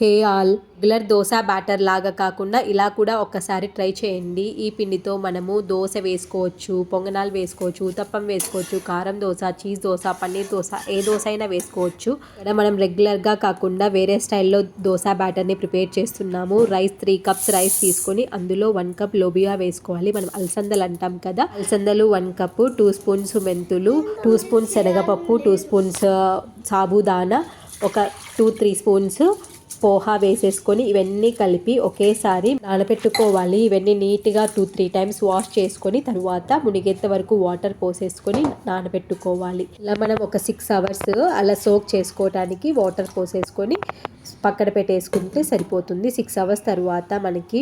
Hey all regular dosa batter లాగా కాకుండా ఇలా కూడా ఒక్కసారి ట్రై చేయండి. ఈ పిండితో మనము దోశ వేసుకోవచ్చు పొంగనాలు వేసుకోవచ్చు ఉతప్పం వేసుకోవచ్చు కారం దోశ చీజ్ దోశ పన్నీర్ దోశ ఏ దోశ అయినా వేసుకోవచ్చు. ఇక్కడ మనం రెగ్యులర్గా కాకుండా వేరే స్టైల్లో దోశ బ్యాటర్ని ప్రిపేర్ చేస్తున్నాము. రైస్ త్రీ కప్స్ రైస్ తీసుకొని అందులో వన్ కప్ లోబియా వేసుకోవాలి. మనం అలసందలు అంటాం కదా అలసందలు వన్ కప్ టూ స్పూన్స్ మెంతులు టూ స్పూన్స్ శనగపప్పు టూ స్పూన్స్ సాబుదానా ఒక టూ త్రీ స్పూన్స్ పోహా వేసేసుకొని ఇవన్నీ కలిపి ఒకేసారి నానబెట్టుకోవాలి ఇవన్నీ నీట్గా టూ త్రీ టైమ్స్ వాష్ చేసుకొని తర్వాత మునిగేంత వరకు వాటర్ పోసేసుకొని నానబెట్టుకోవాలి ఇలా మనం ఒక సిక్స్ అవర్స్ అలా సోక్ చేసుకోవడానికి వాటర్ పోసేసుకొని పక్కన పెట్టేసుకుంటే సరిపోతుంది. సిక్స్ అవర్స్ తర్వాత మనకి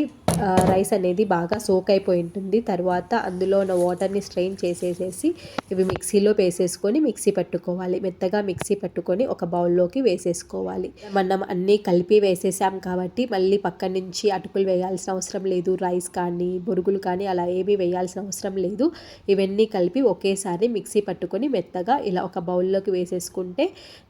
రైస్ అనేది బాగా సోక్ అయిపోయి ఉంటుంది. తర్వాత అందులో ఉన్న వాటర్ని స్ట్రెయిన్ చేసేసేసి ఇవి మిక్సీలో వేసేసుకొని మిక్సీ పట్టుకోవాలి. మెత్తగా మిక్సీ పట్టుకొని ఒక బౌల్లోకి వేసేసుకోవాలి. మనం అన్నీ కలిపి వేసేసాం కాబట్టి మళ్ళీ పక్క నుంచి అటుకులు వేయాల్సిన అవసరం లేదు. రైస్ కానీ బొరుగులు కానీ అలా ఏమీ వేయాల్సిన అవసరం లేదు. ఇవన్నీ కలిపి ఒకేసారి మిక్సీ పట్టుకొని మెత్తగా ఇలా ఒక బౌల్లోకి వేసేసుకుంటే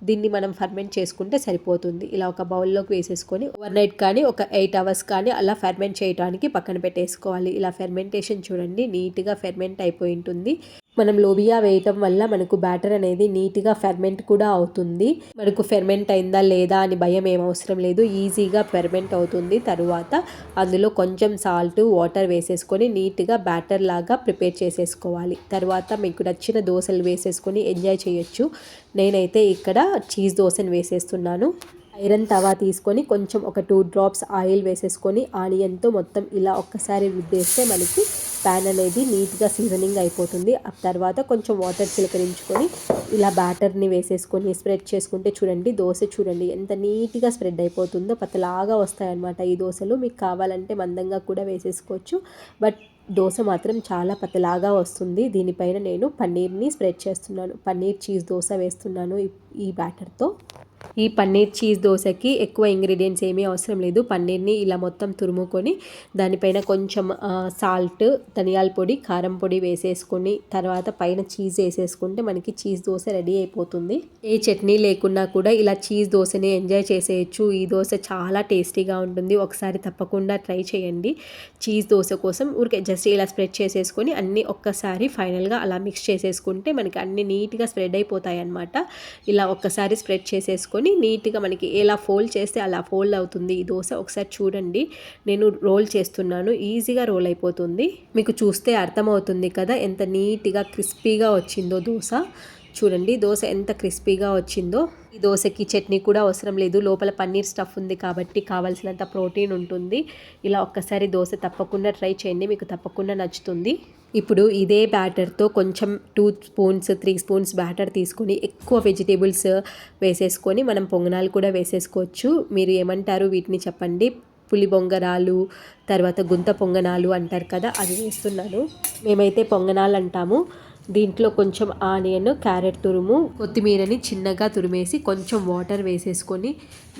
దీన్ని మనం ఫర్మెంట్ చేసుకుంటే సరిపోతుంది. ఇలా ఒక బౌల్లోకి వేసేసుకొని ఓవర్ నైట్ కానీ ఒక ఎయిట్ అవర్స్ కానీ అలా ఫర్మెంట్ చేయడానికి పక్కన పెట్టేసుకోవాలి. ఇలా ఫెర్మెంటేషన్ చూడండి నీట్గా ఫెర్మెంట్ అయిపోయి ఉంటుంది. మనం లోబియా వేయటం వల్ల మనకు బ్యాటర్ అనేది నీట్గా ఫెర్మెంట్ కూడా అవుతుంది. మనకు ఫెర్మెంట్ అయిందా లేదా అని భయం ఏం అవసరం లేదు. ఈజీగా ఫెర్మెంట్ అవుతుంది. తరువాత అందులో కొంచెం సాల్ట్ వాటర్ వేసేసుకొని నీట్గా బ్యాటర్ లాగా ప్రిపేర్ చేసేసుకోవాలి. తర్వాత మీకు నచ్చిన దోశలు వేసేసుకొని ఎంజాయ్ చేయొచ్చు. నేనైతే ఇక్కడ చీజ్ దోశను వేసేస్తున్నాను. ఐరన్ తవా తీసుకొని కొంచెం ఒక టూ డ్రాప్స్ ఆయిల్ వేసేసుకొని ఆనియన్తో మొత్తం ఇలా ఒక్కసారి రుద్దేస్తే మనకి ప్యాన్ అనేది నీట్గా సీజనింగ్ అయిపోతుంది. ఆ తర్వాత కొంచెం వాటర్ చిలకరించుకొని ఇలా బ్యాటర్ని వేసేసుకొని స్ప్రెడ్ చేసుకుంటే చూడండి దోశ చూడండి ఎంత నీట్గా స్ప్రెడ్ అయిపోతుందో పతలాగా వస్తాయన్నమాట ఈ దోశలు. మీకు కావాలంటే మందంగా కూడా వేసేసుకోవచ్చు బట్ దోశ మాత్రం చాలా పతలాగా వస్తుంది. దీనిపైన నేను పన్నీర్ని స్ప్రెడ్ చేస్తున్నాను. పన్నీర్ చీజ్ దోశ వేస్తున్నాను ఈ బ్యాటర్తో. ఈ పన్నీర్ చీజ్ దోశకి ఎక్కువ ఇంగ్రీడియంట్స్ ఏమీ అవసరం లేదు. పన్నీర్ని ఇలా మొత్తం తురుముకొని దానిపైన కొంచెం సాల్ట్ ధనియాల పొడి కారం పొడి వేసేసుకొని తర్వాత పైన చీజ్ వేసేసుకుంటే మనకి చీజ్ దోశ రెడీ అయిపోతుంది. ఏ చట్నీ లేకున్నా కూడా ఇలా చీజ్ దోశని ఎంజాయ్ చేసేయచ్చు. ఈ దోశ చాలా టేస్టీగా ఉంటుంది. ఒకసారి తప్పకుండా ట్రై చేయండి. చీజ్ దోశ కోసం ఊరికే జస్ట్ ఇలా స్ప్రెడ్ చేసేసుకొని అన్నీ ఒక్కసారి ఫైనల్గా అలా మిక్స్ చేసేసుకుంటే మనకి అన్ని నీట్గా స్ప్రెడ్ అయిపోతాయి అన్నమాట ఇలా ఒక్కసారి స్ప్రెడ్ చేసేసుకొని తీసుకొని నీట్గా మనకి ఎలా ఫోల్డ్ చేస్తే అలా ఫోల్డ్ అవుతుంది. ఈ దోశ ఒకసారి చూడండి. నేను రోల్ చేస్తున్నాను. ఈజీగా రోల్ అయిపోతుంది. మీకు చూస్తే అర్థమవుతుంది కదా ఎంత నీట్గా క్రిస్పీగా వచ్చిందో దోశ. చూడండి దోశ ఎంత క్రిస్పీగా వచ్చిందో. ఈ దోశకి చట్నీ కూడా అవసరం లేదు. లోపల పన్నీర్ స్టఫ్ ఉంది కాబట్టి కావాల్సినంత ప్రోటీన్ ఉంటుంది. ఇలా ఒక్కసారి దోశ తప్పకుండా ట్రై చేయండి మీకు తప్పకుండా నచ్చుతుంది. ఇప్పుడు ఇదే బ్యాటర్తో కొంచెం two spoons three spoons batter తీసుకొని ఎక్కువ వెజిటేబుల్స్ వేసేసుకొని మనం పొంగనాలు కూడా వేసేసుకోవచ్చు. మీరు ఏమంటారు వీటిని చెప్పండి. పులి బొంగరాలు తర్వాత గుంత పొంగనాలు అంటారు కదా అది వేస్తున్నాను. మేమైతే పొంగనాలు అంటాము. దీంట్లో కొంచెం ఆనియన్ క్యారెట్ తురుము కొత్తిమీరని చిన్నగా తురిమేసి కొంచెం వాటర్ వేసేసుకొని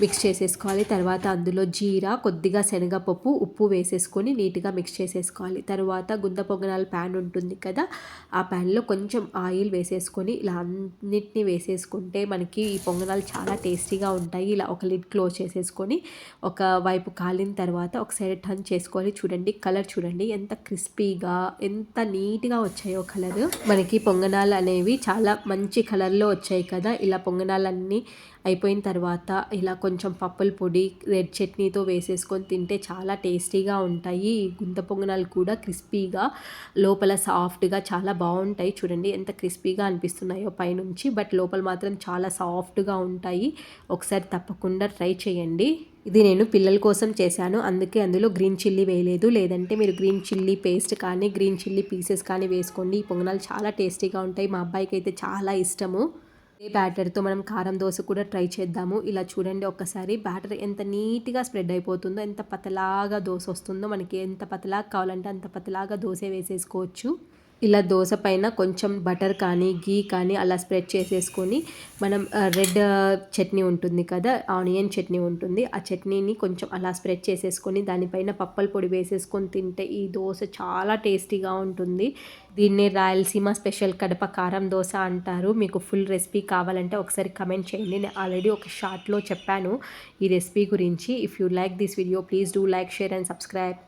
మిక్స్ చేసేసుకోవాలి. తర్వాత అందులో జీరా కొద్దిగా శనగపప్పు ఉప్పు వేసేసుకొని నీట్గా మిక్స్ చేసేసుకోవాలి. తర్వాత గుంత పొంగనాల ప్యాన్ ఉంటుంది కదా ఆ ప్యాన్లో కొంచెం ఆయిల్ వేసేసుకొని ఇలా అన్నిటినీ వేసేసుకుంటే మనకి ఈ పొంగనాలు చాలా టేస్టీగా ఉంటాయి. ఇలా ఒక లిడ్ క్లోజ్ చేసేసుకొని ఒక వైపు కాలిన తర్వాత ఒక సైడ్ టర్న్ చేసుకోవాలి చూడండి కలర్ చూడండి ఎంత క్రిస్పీగా ఎంత నీట్గా వచ్చాయో కలర్ మనకి పొంగనాలు అనేవి చాలా మంచి కలర్లో వచ్చాయి కదా. ఇలా పొంగనాలన్నీ అయిపోయిన తర్వాత ఇలా కొంచెం పప్పుల పొడి రెడ్ చట్నీతో వేసేసుకొని తింటే చాలా టేస్టీగా ఉంటాయి. గుంత పొంగనాలు కూడా క్రిస్పీగా లోపల సాఫ్ట్గా చాలా బాగుంటాయి. చూడండి ఎంత క్రిస్పీగా అనిపిస్తున్నాయో పైనుంచి బట్ లోపల మాత్రం చాలా సాఫ్ట్గా ఉంటాయి. ఒకసారి తప్పకుండా ట్రై చేయండి. ఇది నేను పిల్లల కోసం చేశాను. అందుకే అందులో గ్రీన్ చిల్లీ వేయలేదు. లేదంటే మీరు గ్రీన్ చిల్లీ పేస్ట్ కానీ గ్రీన్ చిల్లీ పీసెస్ కానీ వేసుకోండి. ఈ పొంగనాలు చాలా టేస్టీగా ఉంటాయి. మా అబ్బాయికి అయితే చాలా ఇష్టము. ఏ బ్యాటర్తో మనం కారం దోశ కూడా ట్రై చేద్దాము. ఇలా చూడండి ఒక్కసారి. బ్యాటర్ ఎంత నీట్గా స్ప్రెడ్ అయిపోతుందో ఎంత పతలాగా దోశ వస్తుందో మనకి ఎంత పతలాగా కావాలంటే అంత పతలాగా దోశ వేసేసుకోవచ్చు. ఇలా దోశ పైన కొంచెం బటర్ కానీ గీ కానీ అలా స్ప్రెడ్ చేసేసుకొని మనం రెడ్ చట్నీ ఉంటుంది కదా ఆనియన్ చట్నీ ఉంటుంది. ఆ చట్నీని కొంచెం అలా స్ప్రెడ్ చేసేసుకొని దానిపైన పప్పల పొడి వేసేసుకొని తింటే ఈ దోశ చాలా టేస్టీగా ఉంటుంది. దీన్ని రాయలసీమ స్పెషల్ కడప కారం దోశ అంటారు. మీకు ఫుల్ రెసిపీ కావాలంటే ఒకసారి కమెంట్ చేయండి. నేను ఆల్రెడీ ఒక షార్ట్లో చెప్పాను ఈ రెసిపీ గురించి. If you like this video please do like share and subscribe